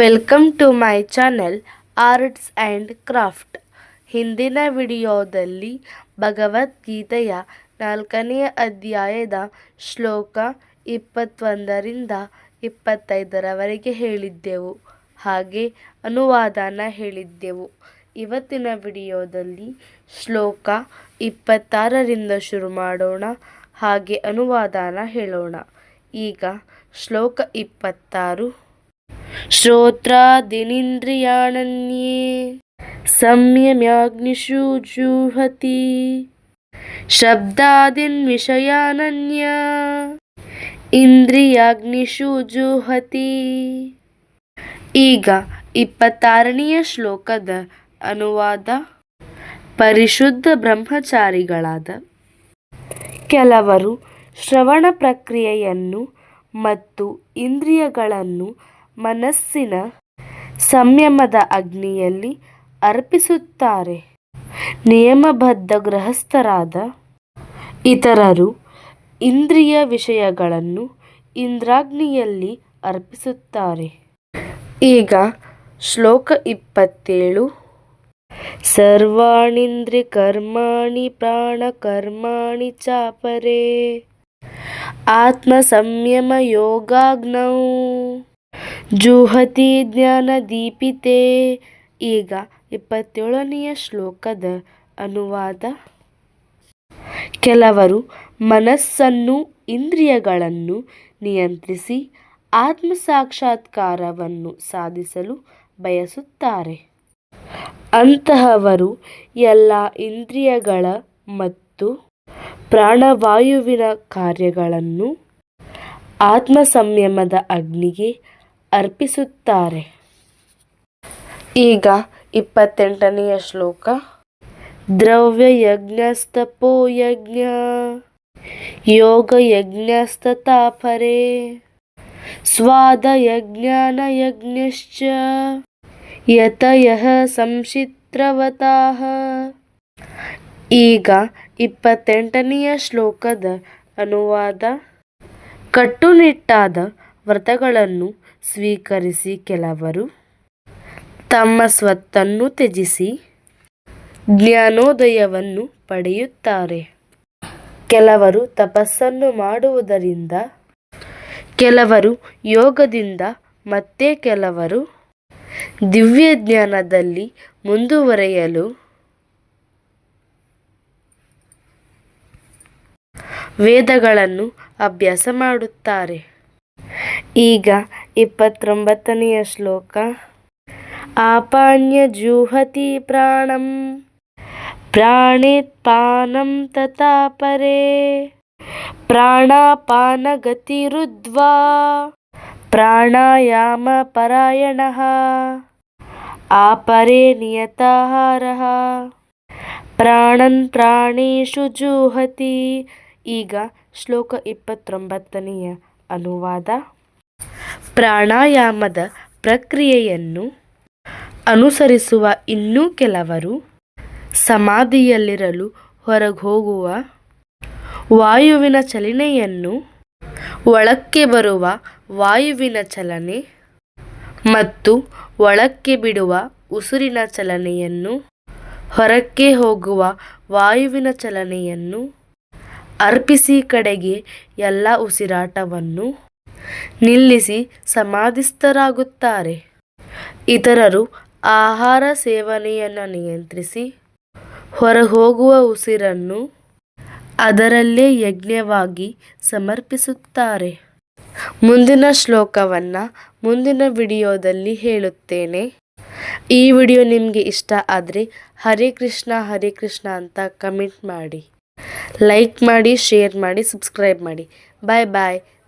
Welcome to my channel arts and craft ಹಿಂದಿನ ವಿಡಿಯೋದಲ್ಲಿ ಭಗವದ್ಗೀತೆಯ ನಾಲ್ಕನೆಯ ಅಧ್ಯಾಯದ ಶ್ಲೋಕ ಇಪ್ಪತ್ತೊಂದರಿಂದ ಇಪ್ಪತ್ತೈದರವರೆಗೆ ಹೇಳಿದ್ದೆವು. ಹಾಗೆ ಅನುವಾದನ ಹೇಳಿದ್ದೆವು. ಇವತ್ತಿನ ವಿಡಿಯೋದಲ್ಲಿ ಶ್ಲೋಕ ಇಪ್ಪತ್ತಾರರಿಂದ ಶುರು ಮಾಡೋಣ, ಹಾಗೆ ಅನುವಾದನ ಹೇಳೋಣ. ಈಗ ಶ್ಲೋಕ ಇಪ್ಪತ್ತಾರು. श्रोत्रादीनिन्द्रियाणन्ये संयम्याग्निषु जुहति शब्दादीन् विषयानन्य ಇಂದ್ರಿಯಾಗ್ನಿಷು ಜುಹತಿ ಈಗ ಇಪ್ಪತ್ತಾರನೆಯ ಶ್ಲೋಕದ ಅನುವಾದ ಪರಿಶುದ್ಧ ಬ್ರಹ್ಮಚಾರಿಗಳಾದ ಕೆಲವರು ಶ್ರವಣ ಪ್ರಕ್ರಿಯೆಯನ್ನು ಮತ್ತು ಇಂದ್ರಿಯಗಳನ್ನು ಮನಸ್ಸಿನ ಸಂಯಮದ ಅಗ್ನಿಯಲ್ಲಿ ಅರ್ಪಿಸುತ್ತಾರೆ. ನಿಯಮಬದ್ಧ ಗೃಹಸ್ಥರಾದ ಇತರರು ಇಂದ್ರಿಯ ವಿಷಯಗಳನ್ನು ಇಂದ್ರಾಗ್ನಿಯಲ್ಲಿ ಅರ್ಪಿಸುತ್ತಾರೆ. ಈಗ ಶ್ಲೋಕ ಇಪ್ಪತ್ತೇಳು. ಸರ್ವಾಣಿಂದ್ರಿ ಕರ್ಮಾಣಿ ಪ್ರಾಣಕರ್ಮಾಣಿ ಚಾಪರೇ. ಆತ್ಮ ಸಂಯಮ ಯೋಗಾಗ್ನೌ. ಜುಹತಿ ಜ್ಞಾನ ದೀಪಿತೆ. ಈಗ ಇಪ್ಪತ್ತೇಳನೆಯ ಶ್ಲೋಕದ ಅನುವಾದ. ಕೆಲವರು ಮನಸ್ಸನ್ನು, ಇಂದ್ರಿಯಗಳನ್ನು ನಿಯಂತ್ರಿಸಿ ಆತ್ಮ ಸಾಕ್ಷಾತ್ಕಾರವನ್ನು ಸಾಧಿಸಲು ಬಯಸುತ್ತಾರೆ. ಅಂತಹವರು ಎಲ್ಲ ಇಂದ್ರಿಯಗಳ ಮತ್ತು ಪ್ರಾಣವಾಯುವಿನ ಕಾರ್ಯಗಳನ್ನು ಆತ್ಮ ಸಂಯಮದ ಅಗ್ನಿಗೆ ಅರ್ಪಿಸುತ್ತಾರೆ. ಈಗ ಇಪ್ಪತ್ತೆಂಟನೆಯ ಶ್ಲೋಕ. ದ್ರವ್ಯ ಯಜ್ಞಸ್ತಪೋ ಯಜ್ಞ ಯೋಗ ಯಜ್ಞಸ್ತತಾಪರೆ ಸ್ವಾದ ಯಜ್ಞಾನ ಯಜ್ಞಶ್ಚ ಯತಯಃ ಸಂಶಿತ್ರವತಾಹ ಈಗ ಇಪ್ಪತ್ತೆಂಟನೆಯ ಶ್ಲೋಕದ ಅನುವಾದ. ಕಟ್ಟುನಿಟ್ಟಾದ ವ್ರತಗಳನ್ನು ಸ್ವೀಕರಿಸಿ ಕೆಲವರು ತಮ್ಮ ಸ್ವತ್ತನ್ನು ತ್ಯಜಿಸಿ ಜ್ಞಾನೋದಯವನ್ನು ಪಡೆಯುತ್ತಾರೆ. ಕೆಲವರು ತಪಸ್ಸನ್ನು ಮಾಡುವುದರಿಂದ ಕೆಲವರು ಯೋಗದಿಂದ, ಮತ್ತೆ ಕೆಲವರು ದಿವ್ಯ ಜ್ಞಾನದಲ್ಲಿ ಮುಂದುವರೆಯಲು ವೇದಗಳನ್ನು ಅಭ್ಯಾಸ ಮಾಡುತ್ತಾರೆ. ಈಗ ಇಪ್ಪತ್ತೊಂಬತ್ತನೆಯ ಶ್ಲೋಕ. ಆಪಾನ್ಯ ಜೂಹತಿ ಪ್ರಾಣಂ, ಪ್ರಾಣೇತ್ಪಾನಂ ತಥಾ ಪರೇ, ಪ್ರಾಣಾಪಾನಗತಿರುದ್ವಾ, ಪ್ರಾಣಾಯಾಮ ಪರಾಯಣಃ, ಆಪರೇ ನಿಯತಾಹಾರಃ, ಪ್ರಾಣನ್ ಪ್ರಾಣೇಶು ಜೂಹತಿ. ಈಗ ಶ್ಲೋಕ ಇಪ್ಪತ್ತೊಂಬತ್ತನೆಯ ಅನುವಾದ. ಪ್ರಾಣಾಯಾಮದ ಪ್ರಕ್ರಿಯೆಯನ್ನು ಅನುಸರಿಸುವ ಇನ್ನೂ ಕೆಲವರು ಸಮಾಧಿಯಲ್ಲಿರಲು ಹೊರಗೋಗುವ ವಾಯುವಿನ ಚಲನೆಯನ್ನು ಒಳಕ್ಕೆ ಬರುವ ವಾಯುವಿನ ಚಲನೆ ಮತ್ತು ಒಳಕ್ಕೆ ಬಿಡುವ ಉಸಿರಿನ ಚಲನೆಯನ್ನು ಹೊರಕ್ಕೆ ಹೋಗುವ ವಾಯುವಿನ ಚಲನೆಯನ್ನು ಅರ್ಪಿಸಿ ಕಡೆಗೆ ಎಲ್ಲ ಉಸಿರಾಟವನ್ನು ನಿಲ್ಲಿಸಿ ಸಮಾಧಿಸ್ಥರಾಗುತ್ತಾರೆ. ಇತರರು ಆಹಾರ ಸೇವನೆಯನ್ನು ನಿಯಂತ್ರಿಸಿ ಹೊರಹೋಗುವ ಉಸಿರನ್ನು ಅದರಲ್ಲೇ ಯಜ್ಞವಾಗಿ ಸಮರ್ಪಿಸುತ್ತಾರೆ. ಮುಂದಿನ ಶ್ಲೋಕವನ್ನು ಮುಂದಿನ ವಿಡಿಯೋದಲ್ಲಿ ಹೇಳುತ್ತೇನೆ. ಈ ವಿಡಿಯೋ ನಿಮಗೆ ಇಷ್ಟ ಆದರೆ ಹರೇ ಕೃಷ್ಣ ಹರೇ ಕೃಷ್ಣ ಅಂತ ಕಮೆಂಟ್ ಮಾಡಿ. ಲೈಕ್ ಮಾಡಿ, ಶೇರ್ ಮಾಡಿ, ಸಬ್ಸ್ಕ್ರೈಬ್ ಮಾಡಿ. ಬಾಯ್ ಬಾಯ್.